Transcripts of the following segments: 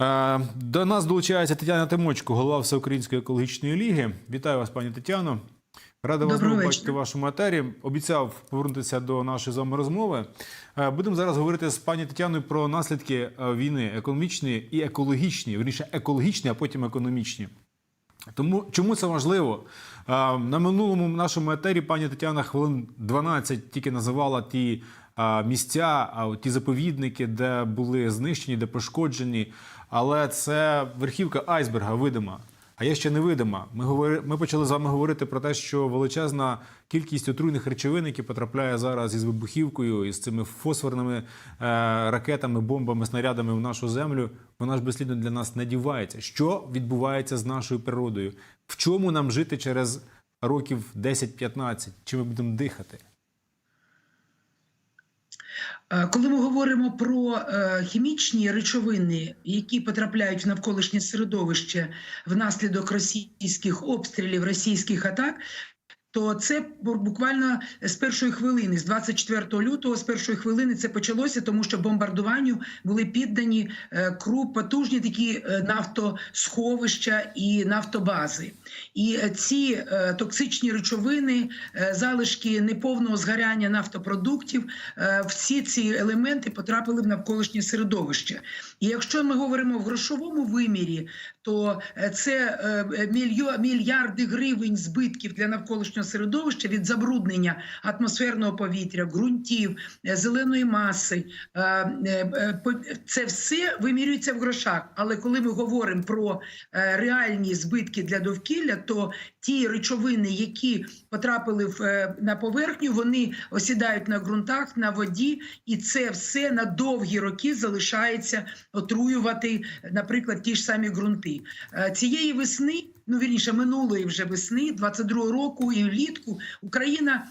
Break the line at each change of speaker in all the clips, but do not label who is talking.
Е, До нас долучається Тетяна Тимочко, голова Всеукраїнської екологічної ліги. Вітаю вас, пані Тетяно. Радий вас знову бачити в вашому етері. Обіцяв повернутися до нашої з вами розмови. Е, Будемо зараз говорити з пані Тетяною про наслідки е, війни економічні і екологічні, верніше екологічні, а потім економічні. Тому чому це важливо? На минулому нашому етері пані Тетяна хвилин 12 тільки називала ті місця, ті заповідники, де були знищені, де пошкоджені. Але це верхівка айсберга видима. А є ще невидима. Ми говори, ми почали з вами говорити про те, що величезна кількість отруйних речовин, які потрапляє зараз із вибухівкою, із цими фосфорними е, ракетами, бомбами, снарядами в нашу землю, вона ж безслідно для нас не дівається. Що відбувається з нашою природою? В чому нам жити через років 10-15? Чи ми будемо дихати?
Е, Коли ми говоримо про е, хімічні речовини, які потрапляють в навколишнє середовище внаслідок російських обстрілів, російських атак. То це буквально з першої хвилини, з 24 лютого, з першої хвилини це почалося, тому що бомбардуванню були піддані е, круп, потужні такі е, нафтосховища і нафтобази. І е, ці токсичні речовини, залишки неповного згоряння нафтопродуктів, всі ці елементи потрапили в навколишнє середовище. І якщо ми говоримо в грошовому вимірі, то це мільярди гривень збитків для навколишнього середовища від забруднення атмосферного повітря, ґрунтів, е, зеленої маси. Е, е, Це все вимірюється в грошах. Але коли ми говоримо про реальні збитки для довкілля, то ті речовини, які потрапили в, на поверхню, вони осідають на ґрунтах, на воді, і це все на довгі роки залишається отруювати, наприклад, ті ж самі ґрунти. Цієї весни, ну вірніше, минулої вже весни, 22 року і влітку, Україна.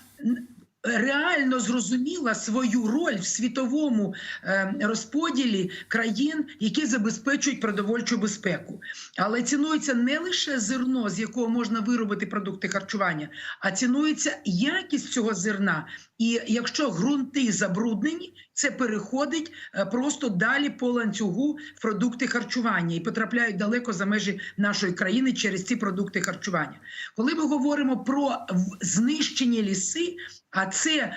Реально зрозуміла свою роль в світовому е, розподілі країн, які забезпечують продовольчу безпеку. Але цінується не лише зерно, з якого можна виробити продукти харчування, а цінується якість цього зерна. І якщо ґрунти забруднені, це переходить е, просто далі по ланцюгу в продукти харчування і потрапляють далеко за межі нашої країни через ці продукти харчування. Коли ми говоримо про знищені ліси, а це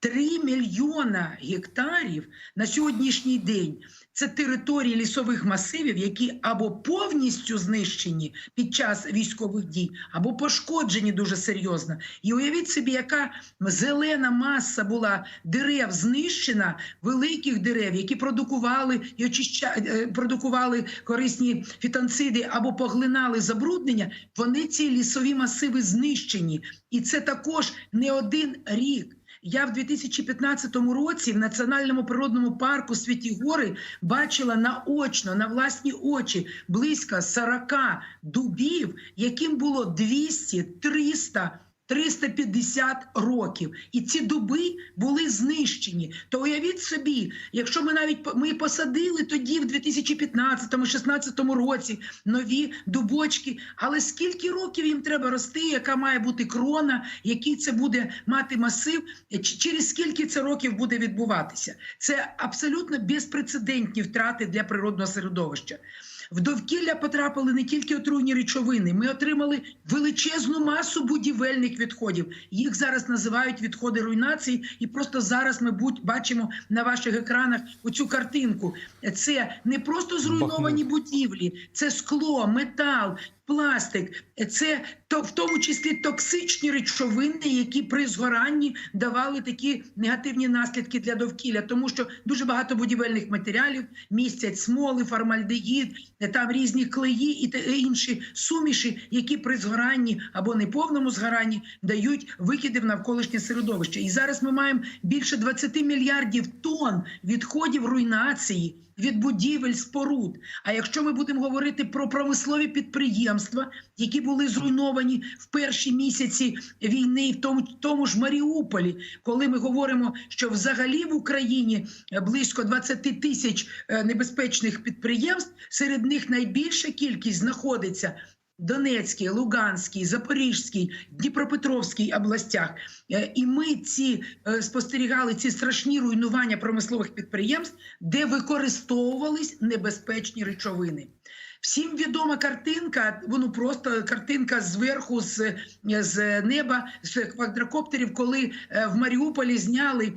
3 мільйона гектарів на сьогоднішній день. Це території лісових масивів, які або повністю знищені під час військових дій, або пошкоджені дуже серйозно. І уявіть собі, яка зелена маса була дерев знищена, великих дерев, які продукували і очища... е, продукували корисні фітонциди або поглинали забруднення. Вони ці лісові масиви знищені, і це також не один рік. Я в 2015 році в національному природному парку Святі Гори бачила наочно, на власні очі близько 40 дубів, яким було 200, 300, 350 років, і ці дуби були знищені. То уявіть собі, якщо ми навіть ми посадили тоді, в 2015-16 році, нові дубочки, але скільки років їм треба рости, яка має бути крона, який це буде мати масив, через скільки це років буде відбуватися? Це абсолютно безпрецедентні втрати для природного середовища. В довкілля потрапили не тільки отруйні речовини, ми отримали величезну масу будівельних відходів. Їх зараз називають відходи руйнації, і просто зараз ми будь бачимо на ваших екранах оцю картинку. Це не просто зруйновані будівлі, це скло, метал. Пластик, це то в тому числі токсичні речовини, які при згоранні давали такі негативні наслідки для довкілля, тому що дуже багато будівельних матеріалів містять смоли, формальдегід, там різні клеї і е, інші суміші, які при згоранні або неповному згоранні дають викиди в навколишнє середовище. І зараз ми маємо більше 20 мільярдів тонн відходів руйнації. Від будівель споруд. А якщо ми будемо говорити про промислові підприємства, які були зруйновані в перші місяці війни, в тому, тому ж Маріуполі, коли ми говоримо, що взагалі в Україні е, близько 20 тисяч е, небезпечних підприємств, серед них найбільша кількість знаходиться Донецькій, Луганській, Запорізькій, Дніпропетровській областях. Е, І ми ці е, спостерігали ці страшні руйнування промислових підприємств, де використовувались небезпечні речовини. Всім відома картинка, воно просто картинка зверху з, з неба, з квадрокоптерів, коли е, в Маріуполі зняли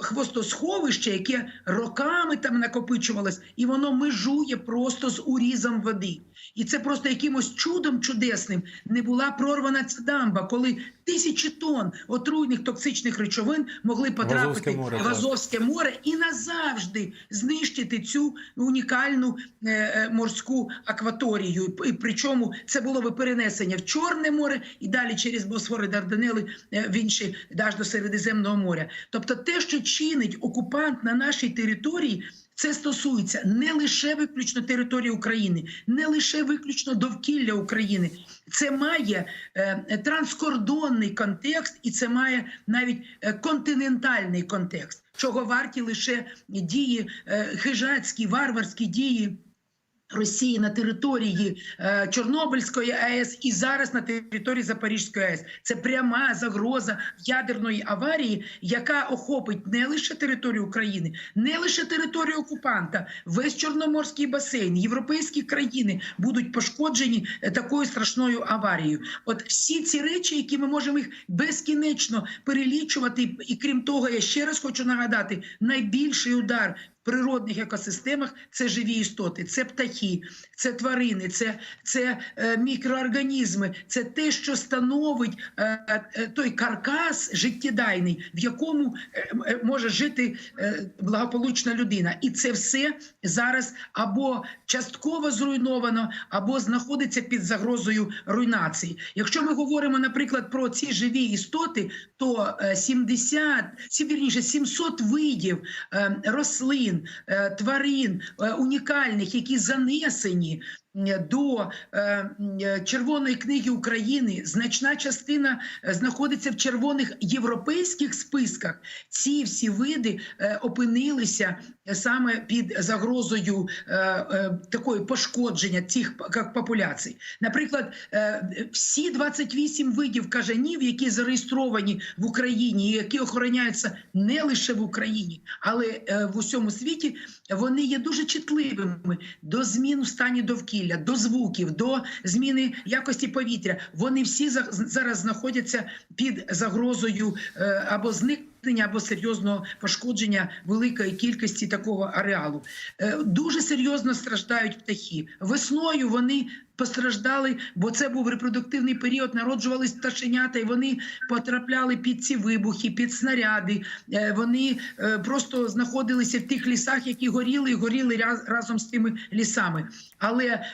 хвостосховище, яке роками там накопичувалось, і воно межує просто з урізом води. І це просто якимось чудом чудесним не була прорвана ця дамба, коли тисячі тонн отруйних токсичних речовин могли потрапити
Азовське море,
в. Азовське море і назавжди знищити цю унікальну е, е, морську акваторію. І, причому це було би перенесення в Чорне море і далі через Босфор і Дарданели е, в інші аж до Середземного моря. Тобто, те, що чинить окупант на нашій території. Це стосується не лише виключно території України, не лише виключно довкілля України. Це має е, транскордонний контекст, і це має навіть е, континентальний контекст, чого варті лише дії е, хижацькі, варварські дії. Росії на території е, Чорнобильської АЕС і зараз на території Запорізької АЕС це пряма загроза ядерної аварії, яка охопить не лише територію України, не лише територію окупанта, весь Чорноморський басейн, європейські країни будуть пошкоджені е, такою страшною аварією. От всі ці речі, які ми можемо їх безкінечно перелічувати, і крім того, я ще раз хочу нагадати: найбільший удар природних екосистемах це живі істоти, це птахи, це тварини, це, це е, мікроорганізми, це те, що становить е, е, той каркас життєдайний, в якому може жити благополучна людина. І це все зараз або частково зруйновано, або знаходиться під загрозою руйнації. Якщо ми говоримо, наприклад, про ці живі істоти, то е, 70, сі- вірніше, 700 видів рослин, тварин е, унікальних, які занесені е, до е, е, Червоної книги України, значна частина е, знаходиться в червоних європейських списках. Ці всі види е, опинилися е, саме під загрозою е, е, такої пошкодження цих популяцій. Наприклад, е, всі 28 видів кажанів, які зареєстровані в Україні, які охороняються не лише в Україні, але е, в усьому світі, вони є дуже чутливими до змін у стані довкілля, до звуків, до зміни якості повітря. Вони всі за- зараз знаходяться під загрозою е, або зникнення, або серйозного пошкодження великої кількості такого ареалу. Е, Дуже серйозно страждають птахи. Весною вони постраждали, бо це був репродуктивний період. Народжувались пташенята, і вони потрапляли під ці вибухи, під снаряди. Е, Вони е, просто знаходилися в тих лісах, які горіли, і горіли раз- разом з тими лісами. Але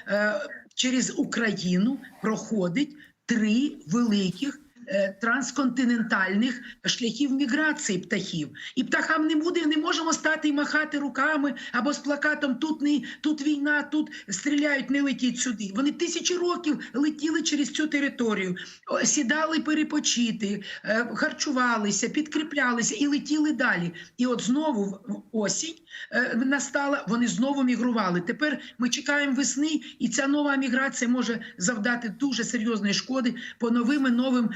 через Україну проходить три великих. Е, Трансконтинентальних шляхів міграції птахів, і птахам не буде, не можемо стати і махати руками або з плакатом Тут не тут війна, тут стріляють, не летіть сюди. Вони тисячі років летіли через цю територію, сідали перепочити, е, харчувалися, підкріплялися і летіли далі. І от знову в- осінь е, настала, вони знову мігрували. Тепер ми чекаємо весни, і ця нова міграція може завдати дуже серйозної шкоди по новим і новим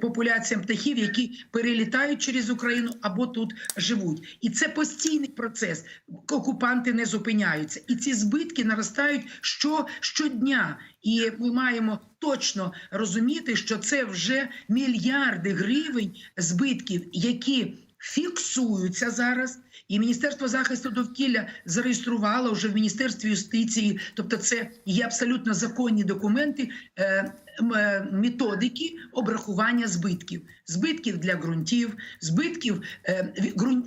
популяціям птахів, які перелітають через Україну або тут живуть. І це постійний процес. Окупанти не зупиняються, і ці збитки наростають що, щодня. І ми маємо точно розуміти, що це вже мільярди гривень збитків, які фіксуються зараз. І Міністерство захисту довкілля зареєструвало вже в Міністерстві юстиції, тобто це є абсолютно законні документи, е, е, методики обрахування збитків. Збитків для ґрунтів, збитків е,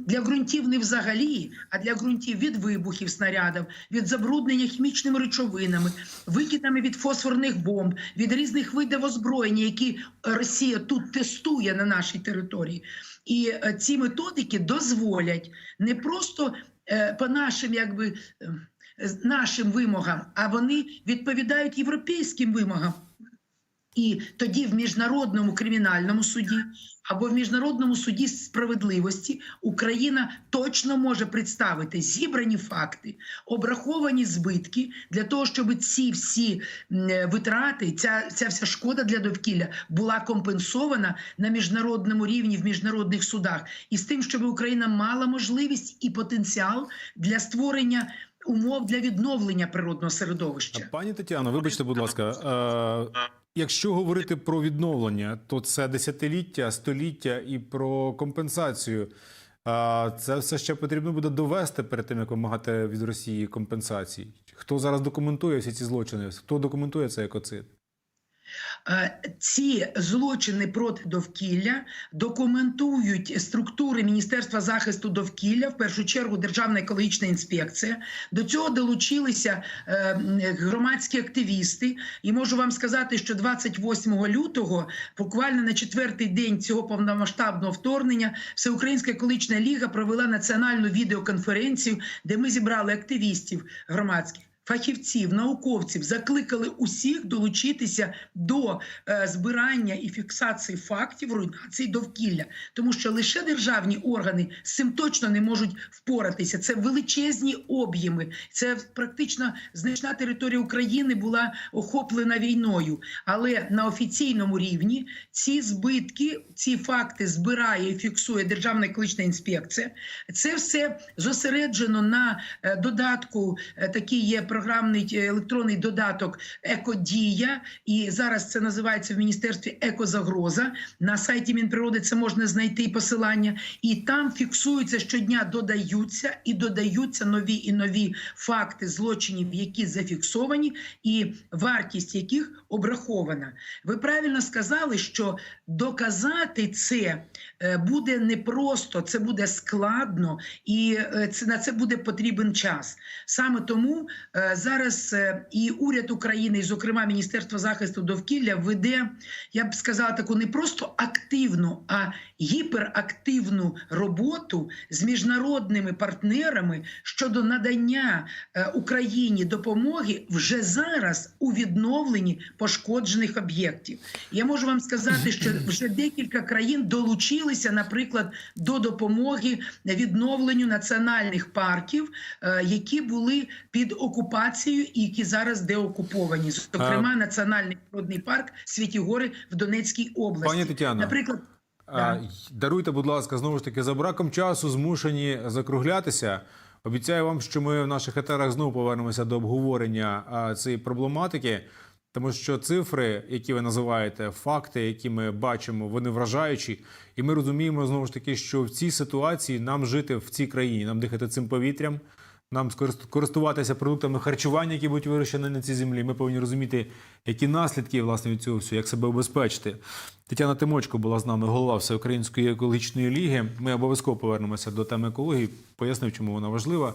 для ґрунтів не взагалі, а для ґрунтів від вибухів снарядів, від забруднення хімічними речовинами, викидами від фосфорних бомб, від різних видів озброєння, які Росія тут тестує на нашій території. І е, ці методики дозволять не просто е, по нашим, якби е, нашим вимогам, а вони відповідають європейським вимогам. І тоді в міжнародному кримінальному суді або в міжнародному суді справедливості Україна точно може представити зібрані факти, обраховані збитки для того, щоб ці всі витрати, ця, ця вся шкода для довкілля була компенсована на міжнародному рівні в міжнародних судах, і з тим, щоб Україна мала можливість і потенціал для створення умов для відновлення природного середовища.
Пані Тетяно, вибачте, будь ласка. Е, якщо говорити про відновлення, то це десятиліття, століття і про компенсацію. Це все ще потрібно буде довести перед тим, як вимагати від Росії компенсації. Хто зараз документує всі ці злочини? Хто документує цей екоцид?
Е, Ці злочини проти довкілля документують структури Міністерства захисту довкілля, в першу чергу Державна екологічна інспекція. До цього долучилися е, громадські активісти. І можу вам сказати, що 28 лютого, буквально на четвертий день цього повномасштабного вторгнення, Всеукраїнська екологічна ліга провела національну відеоконференцію, де ми зібрали активістів громадських. Фахівців, науковців закликали усіх долучитися до е, збирання і фіксації фактів руйнації довкілля, тому що лише державні органи з цим точно не можуть впоратися. Це величезні об'єми. Це практично значна територія України була охоплена війною. Але на офіційному рівні ці збитки, ці факти збирає і фіксує Державна екологічна інспекція. Це все зосереджено на е, додатку. е, Такий є програмний е, електронний додаток Екодія, і зараз це називається в міністерстві Екозагроза. На сайті Мінприроди це можна знайти посилання, і там фіксуються щодня, додаються і додаються нові і нові факти злочинів, які зафіксовані, і вартість яких обрахована. Ви правильно сказали, що доказати це е, буде непросто, це буде складно, і е, на це буде потрібен час. Саме тому зараз е, і уряд України, і, зокрема Міністерство захисту довкілля, веде, я б сказала, таку не просто активну, а гіперактивну роботу з міжнародними партнерами щодо надання е, Україні допомоги вже зараз у відновленні пошкоджених об'єктів. Я можу вам сказати, що вже декілька країн долучилися, наприклад, до допомоги відновленню національних парків, е, які були під окупацією і які зараз деокуповані. Зокрема, національний природний парк Святі Гори в Донецькій області.
Пані Тетяно,
Наприклад,
А,
Да.
Даруйте, будь ласка, знову ж таки, за браком часу змушені закруглятися. Обіцяю вам, що ми в наших етерах знову повернемося до обговорення а, цієї проблематики, тому що цифри, які ви називаєте, факти, які ми бачимо, вони вражаючі. І ми розуміємо знову ж таки, що в цій ситуації нам жити в цій країні, нам дихати цим повітрям. Нам користуватися продуктами харчування, які будуть вирощені на цій землі. Ми повинні розуміти, які наслідки власне від цього всього, як себе обезпечити. Тетяна Тимочко була з нами, голова Всеукраїнської екологічної ліги. Ми обов'язково повернемося до теми екології, пояснив, чому вона важлива.